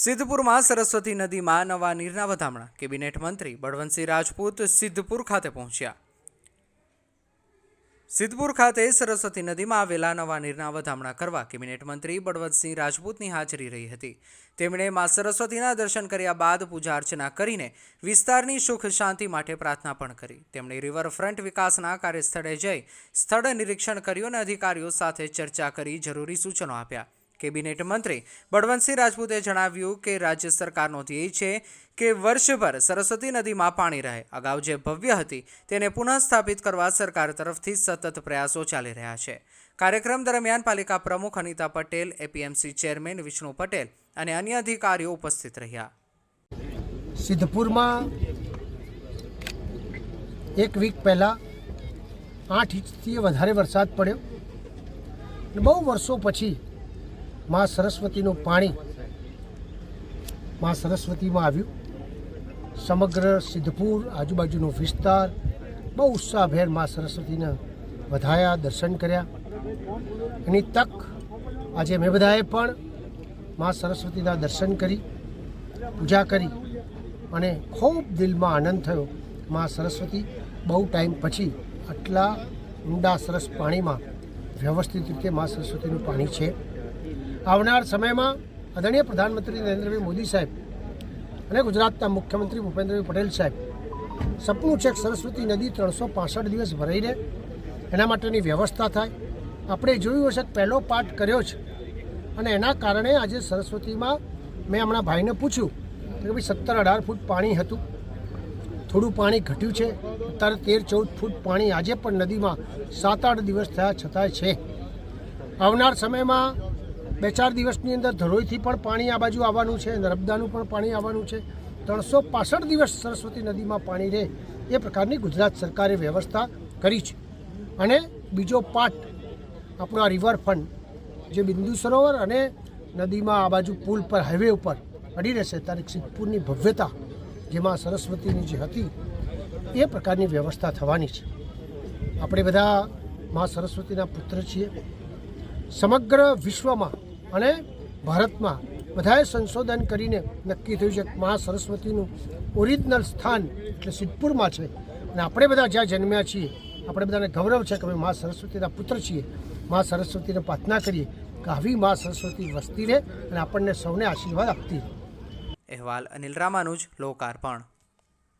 સિદ્ધપુરમાં સરસ્વતી નદીમાં નવા નીરના વધામણા. કેબિનેટ મંત્રી બળવંતસિંહ રાજપૂત સિદ્ધપુર ખાતે પહોંચ્યા. સિદ્ધપુર ખાતે સરસ્વતી નદીમાં આવેલા નવા નીરના વધામણા કરવા કેબિનેટ મંત્રી બળવંતસિંહ રાજપૂતની હાજરી રહી હતી. તેમણે મા સરસ્વતીના દર્શન કર્યા બાદ પૂજા અર્ચના કરીને વિસ્તારની સુખ શાંતિ માટે પ્રાર્થના પણ કરી. તેમણે રિવરફ્રન્ટ વિકાસના કાર્યસ્થળે જઈ સ્થળ નિરીક્ષણ કર્યું અને અધિકારીઓ સાથે ચર્ચા કરી જરૂરી સૂચનો આપ્યા. કેબિનેટ મંત્રી બળવંતસિંહ રાજપૂતે જણાવ્યું કે રાજ્ય સરકારનો ધ્યેય છે કે વર્ષભર સરસ્વતી નદીમાં પાણી રહે. અગાઉ જે ભવ્ય હતી તેને પુનઃ સ્થાપિત કરવા સરકાર તરફથી સતત પ્રયાસો ચાલી રહ્યા છે. કાર્યક્રમ દરમિયાન પાલિકા પ્રમુખ અનિતા પટેલ, એપીએમસી ચેરમેન વિષ્ણુ પટેલ અને અન્ય અધિકારીઓ ઉપસ્થિત રહ્યા. સિદ્ધપુરમાં એક વીક પહેલાં આઠ ઇંચથી વધારે વરસાદ પડ્યો. બહુ વર્ષો પછી મા સરસ્વતીનું પાણી મા સરસ્વતીમાં આવ્યું. સમગ્ર સિદ્ધપુર આજુબાજુનો વિસ્તાર બહુ ઉત્સાહભેર મા સરસ્વતીને વધાયા, દર્શન કર્યા. એની તક આજે અમે બધાએ પણ મા સરસ્વતીના દર્શન કરી, પૂજા કરી અને ખૂબ દિલમાં આનંદ થયો. મા સરસ્વતી બહુ ટાઈમ પછી આટલા ઊંડા સરસ પાણીમાં વ્યવસ્થિત રીતે મા સરસ્વતીનું પાણી છે. આવનાર સમયમાં આદરણીય પ્રધાનમંત્રી નરેન્દ્રભાઈ મોદી સાહેબ અને ગુજરાતના મુખ્યમંત્રી ભૂપેન્દ્રભાઈ પટેલ સાહેબ, સપનું છે સરસ્વતી નદી ત્રણસો પાસઠ દિવસ ભરાઈ રહે, એના માટેની વ્યવસ્થા થાય. આપણે જોયું હશે પહેલો પાઠ કર્યો છે અને એના કારણે આજે સરસ્વતીમાં મેં હમણાં ભાઈને પૂછ્યું કે ભાઈ સત્તર અઢાર ફૂટ પાણી હતું. થોડું પાણી ઘટ્યું છે. અત્યારે તેર ચૌદ ફૂટ પાણી આજે પણ નદીમાં સાત આઠ દિવસ થયા છતાંય છે. આવનાર સમયમાં બે ચાર દિવસની અંદર ધરોઈથી પણ પાણી આ બાજુ આવવાનું છે, નર્મદાનું પણ પાણી આવવાનું છે. ત્રણસો પાસઠ દિવસ સરસ્વતી નદીમાં પાણી રહે એ પ્રકારની ગુજરાત સરકારે વ્યવસ્થા કરી છે. અને બીજો પાર્ટ, આપણો આ રિવરફ્રન્ટ, જે બિંદુ સરોવર અને નદીમાં આ બાજુ પુલ પર હાઈવે ઉપર અડી રહેશે, ત્યારે સિદ્ધપુરની ભવ્યતા, જેમાં સરસ્વતીની જે હતી, એ પ્રકારની વ્યવસ્થા થવાની છે. આપણે બધા મા સરસ્વતીના પુત્ર છીએ. સમગ્ર વિશ્વમાં અને ભારતમાં બધાએ સંશોધન કરીને નક્કી થયું છે મા સરસ્વતીનું ઓરિજિનલ સ્થાન એટલે સિદ્ધપુરમાં છે. અને આપણે બધા જ્યાં જન્મ્યા છીએ, આપણે બધાને ગૌરવ છે કે અમે મા સરસ્વતીના પુત્ર છીએ. મા સરસ્વતીને પ્રાર્થના કરીએ કે આવી મા સરસ્વતી વસતી રહે અને આપણને સૌને આશીર્વાદ આપતી અહેવાલ અનિલ રામાનુજ, લોકાર્પણ.